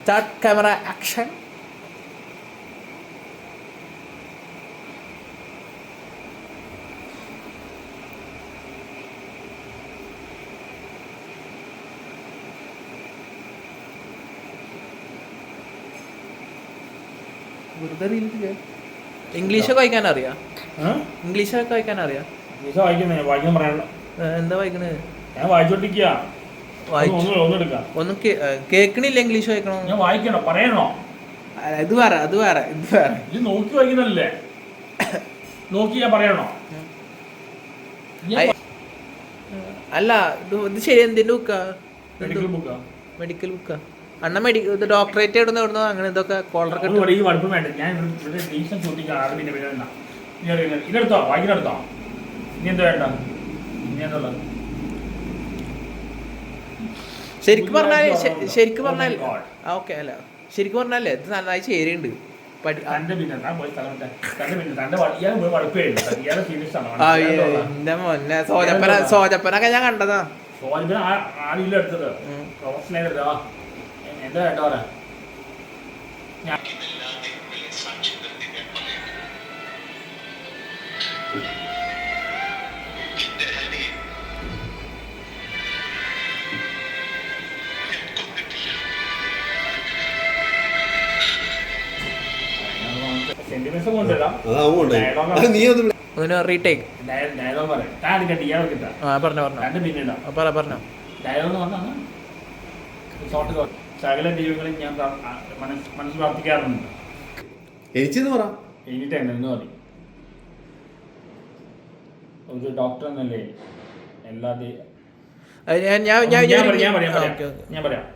Start camera action ഇംഗ്ലീഷൊക്കെ വായിക്കാൻ അറിയാം ഇംഗ്ലീഷൊക്കെ വായിക്കാൻ അറിയാം നിസ വായിക്കുന്നേ വായിക്കാൻ പറയാനുള്ള എന്താ വായിക്കണേ ഞാൻ വായിച്ചോണ്ടിരിക്കുക വായിച്ചു ഒന്ന് കേക്കണില്ല ഇംഗ്ലീഷ് വായിക്കണോ? ഞാൻ വായിക്കണോ? പറയണോ? ഇത് വേറെ അത് വേറെ ഇത് വേറെ ഇത് നോക്കി വായിക്കുന്നല്ലേ നോക്കി ഞാൻ പറയണോ? അല്ല ഇത് ഇത് ശരി എന്തിന്റെ ബുക്കാ? മെഡിക്കൽ ബുക്കാ. മെഡിക്കൽ ബുക്കാ. അണ്ണ മെഡിക്കൽ ഇത് ഡോക്ടറേറ്റ് എവിടുന്ന് എവിടുന്നോ അങ്ങനെ ഇതൊക്കെ കോളർ അത് ഈ വലുപ്പം വേണ്ട. ഞാൻ ഇവിടെ എന്നാ ഇനി അറിയില്ല. ഇതെടുത്തോ? വായിക്കണെടുത്തോ ഇനി എന്താ വേണ്ട? ഇനി എന്താ? ശരിക്കും പറഞ്ഞാൽ ശ- Oh ശരിക്കും പറഞ്ഞാൽ. ആ ഓക്കെ അല്ല. ശരിക്കും പറഞ്ഞാലേ ഇത് നന്നായി ചേരുന്നുണ്ട്. എന്റെ മോനെ സോജപ്പന സോജപ്പനൊക്കെ ഞാൻ കണ്ടതാ. സോജിന് ആരില്ല ഒന്ന് റീടേക്ക് ആ പറഞ്ഞോ പറ പറഞ്ഞോ. സകല ദൈവങ്ങളെ ഞാൻ മനസ്സ് പ്രാർത്ഥിക്കാറുണ്ട്. പറ. എന്ന് ഒരു ഡോക്ടർ എന്നല്ലേ എല്ലാ ദൈ- ഞാൻ ഞാൻ ഞാൻ ഞാൻ പറയാം. ഞാൻ പറയാം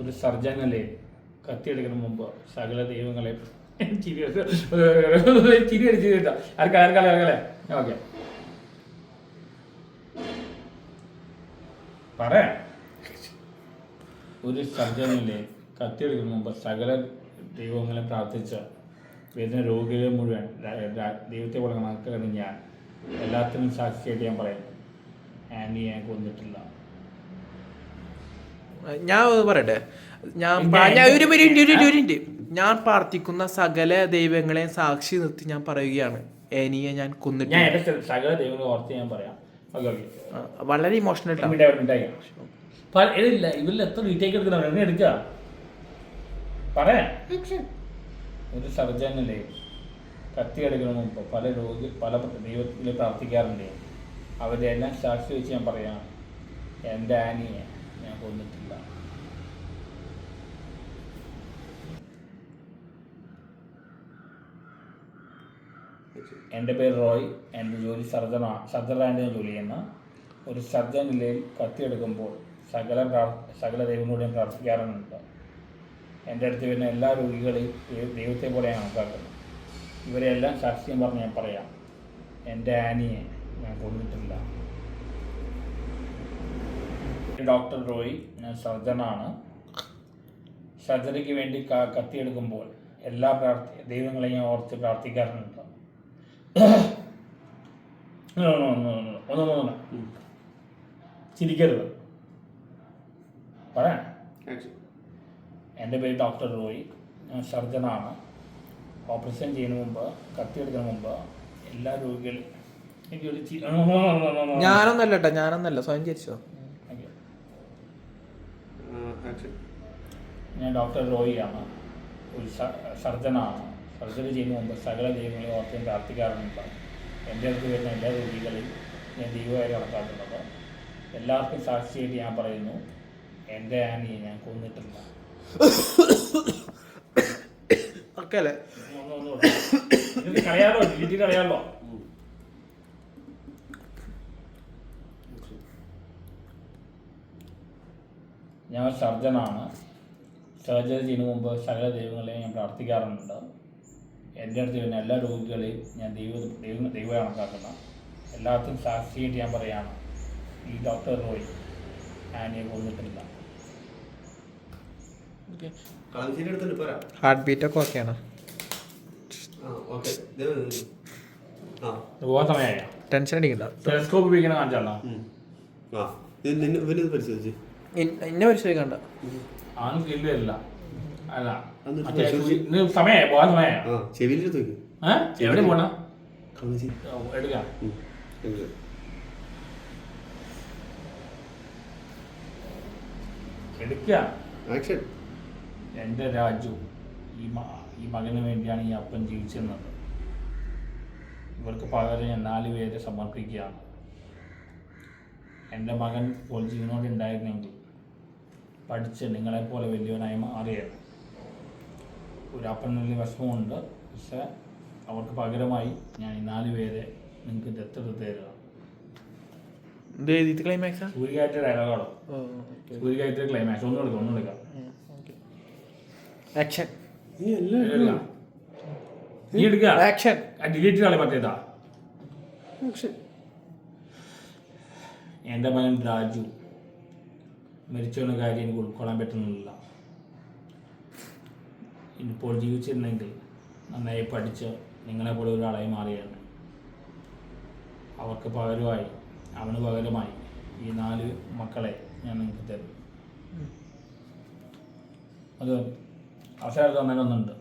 ഒരു സർജൻ അല്ലേ കത്തിയെടുക്കുന്ന മുമ്പ് സകല ദൈവങ്ങളെ ചിരി ചിരി അടിച്ച് കേട്ടോ. ആർക്കാ ആർക്കാ ആർക്കല്ലേ ഓക്കെ. പറയാം. ഒരു സർജനിലെ കത്തിയെടുക്കുന്ന മുമ്പ് സകല ദൈവങ്ങളെ പ്രാർത്ഥിച്ച വേദന രോഗികളെ മുഴുവൻ ദൈവത്തെ പോലെ കണക്കാണ് ഞാൻ എല്ലാത്തിനും സാക്ഷിയായിട്ട് ഞാൻ പറയുന്നു ആൻഡി ഞാൻ കൊന്നിട്ടില്ല. ഞാൻ പറയട്ടെ. ഞാൻ ഞാൻ- ഞാൻ ഒരു മിനിറ്റ് ഒരു മിനിറ്റ് ഞാൻ പ്രാർത്ഥിക്കുന്ന സകല ദൈവങ്ങളെയും സാക്ഷി നിർത്തി ഞാൻ പറയുകയാണ്. എനിയെ ഞാൻ സ- സകല ദൈവങ്ങളെ ഓർത്ത് ഞാൻ പറയാം. Okay okay. വളരെ ഇമോഷണൽ ഇതില്ല ഇവരിൽ എത്ര റീടേക്ക് എടുക്കണം എന്നെ എടുക്കുക പറയാം. ഒരു സർജനല്ലേ കത്തി എടുക്കുന്ന മുമ്പ് പല രോഗി പല ദൈവത്തിൽ പ്രാർത്ഥിക്കാറുണ്ട്. അവരെല്ലാം എല്ലാം സാക്ഷി വെച്ച് ഞാൻ പറയാം. എന്റെ ആനിയെ. ഞാൻ എന്റെ പേര് റോയ്. എന്റെ ജോലി സർജന സർജനായിട്ട് ജോലി ചെയ്യുന്ന. ഒരു സർജൻ നിലയിൽ കത്തിയെടുക്കുമ്പോൾ സകല സകല ദൈവങ്ങളോട് ഞാൻ പ്രാർത്ഥിക്കാറുണ്ട്. എന്റെ അടുത്ത് വരുന്ന എല്ലാ രോഗികളെയും ദൈവത്തെ പോലെ ഞാൻ കണക്കാക്കുന്നത് ഇവരെല്ലാം സാക്ഷ്യം പറഞ്ഞ് ഞാൻ പറയാം. എന്റെ ആനിയെ ഞാൻ കൊന്നിട്ടില്ല. ഡോക്ടർ റോയ് ഞാൻ സർജനാണ്. സർജറിക്ക് വേണ്ടി കത്തിയെടുക്കുമ്പോൾ എല്ലാ പ്രാർത്ഥി ദൈവങ്ങളെയും ഞാൻ ഓർത്ത് പ്രാർത്ഥിക്കാറുണ്ട്. ഒന്ന് ഒന്ന് ഒന്ന് ഒന്ന് ഒന്ന് ഒന്ന്. ഒന്ന്. ചിരിക്കരുത്. പറയാം എന്റെ പേര് ഡോക്ടർ റോയ്. ഞാൻ സർജനാണ്. ഓപ്പറേഷൻ ചെയ്യുന്ന മുമ്പ് കത്തിയെടുക്കുന്ന മുമ്പ് എല്ലാ രോഗികളും. ഞാനൊന്നല്ല കേട്ടോ ഞാനൊന്നല്ല. സ്വയം ചിരിച്ചോ. ആക്ഷൻ ഞാൻ ഡോക്ടർ റോയി ആണ് ഒരു സർജനാണ്. സർജറി ചെയ്യുന്ന മുമ്പ് സകല ദൈവങ്ങളെ ഓർത്ത് ഞാൻ പ്രാർത്ഥിക്കാറുണ്ട്. എന്റെ അടുത്ത് വരുന്ന എല്ലാ രോഗികളെയും ഞാൻ ദൈവമായി കണക്കാക്കുന്നത്. എല്ലാവർക്കും സാക്ഷിയായിട്ട് ഞാൻ പറയുന്നു എന്റെ ആനിയെ ഞാൻ കൊന്നിട്ടില്ല. ഓക്കെ അല്ലേ ഒന്ന് ഒന്ന് ഒന്ന്. ഇത് കളയാലോ ഡിലീറ്റ് കളയാലോ ഞാൻ ഒരു സർജനാണ്. സർജറി ചെയ്യുന്ന മുമ്പ് സകല ദൈവങ്ങളെയും ഞാൻ പ്രാർത്ഥിക്കാറുണ്ട്. എന്റെ അടുത്ത് വരുന്ന എല്ലാ രോഗികളെയും ഞാൻ ദൈവ ദൈവ ദൈവ കണക്കാക്കുന്ന. എല്ലാത്തിനും സാക്ഷിയായിട്ട് ഞാൻ പറയാണ് ഈ ഡോക്ടർ റോയി. ആനിയെ കൊന്നിട്ടില്ല. ഹാർട്ട് ബീറ്റ് ഒക്കെ ഓക്കെയാണ് ടെൻഷൻ അടിക്കണ്ട. ടെലിസ്കോപ്പ് ഉപയോഗിക്കണ കാണിച്ചാണോ? ഉം. ആ. ഇത് നിന്നെ ഇവനിത് പരിശോധിച്ച്. എന്നെ പരിശോധിക്കണ്ട എന്റെ വരില്ല അല്ല. പോകാൻ ആ ചെവിയിലെടുത്ത് എവിടെ പോണ? കളമശ്ശേരി എടുക്കാം. എടുക്കുക. ആക്ഷൻ. എന്റെ രാജു ഈ ഈ മകന് വേണ്ടിയാണ് ഈ അപ്പൻ ജീവിച്ചിരുന്നത് ഇവർക്ക് പകരം ഞാൻ നാല് പേരെ സമർപ്പിക്കുകയാണ്. എന്റെ മകൻ ഇപ്പോൾ ജീവനോട് ഉണ്ടായിരുന്നെങ്കിൽ പഠിച്ച് നിങ്ങളെപ്പോലെ വലിയവനായി മാറിയത്. ഒരു അപ്പനുള്ള വിഷമമുണ്ട്. പക്ഷെ അവർക്ക് പകരമായി ഞാൻ ഈ നാല് പേരെ നിങ്ങൾക്ക് ദത്തെടുത്ത് തരിക ഇത് എഴുതിയിട്ട് ക്ലൈമാക്സാ സൂര്യകാറ്റ് ഡയലോഗാണോ സൂര്യകാറ്റ് ക്ലൈമാക്സ് ഒന്നും എടുക്കാം ഒന്നും എടുക്കാം. ആക്ഷൻ നീ എടുക്കുക ആക്ഷൻ ഡിലീറ്റ് കളി മറ്റേതാ? ആക്ഷൻ എന്റെ മകൻ രാജു. മരിച്ചവന് കാര്യം എനിക്ക് ഉൾക്കൊള്ളാൻ പറ്റുന്നില്ല. ഇപ്പോൾ ജീവിച്ചിരുന്നെങ്കിൽ നന്നായി പഠിച്ച് നിങ്ങളെ പോലെ ഒരാളായി മാറിയാണ് അവർക്ക് പകരമായി അവന് പകരമായി ഈ നാല് മക്കളെ ഞാൻ നിങ്ങൾക്ക് തരും. അത് അവസാനം തന്നെ ഒന്നുണ്ട്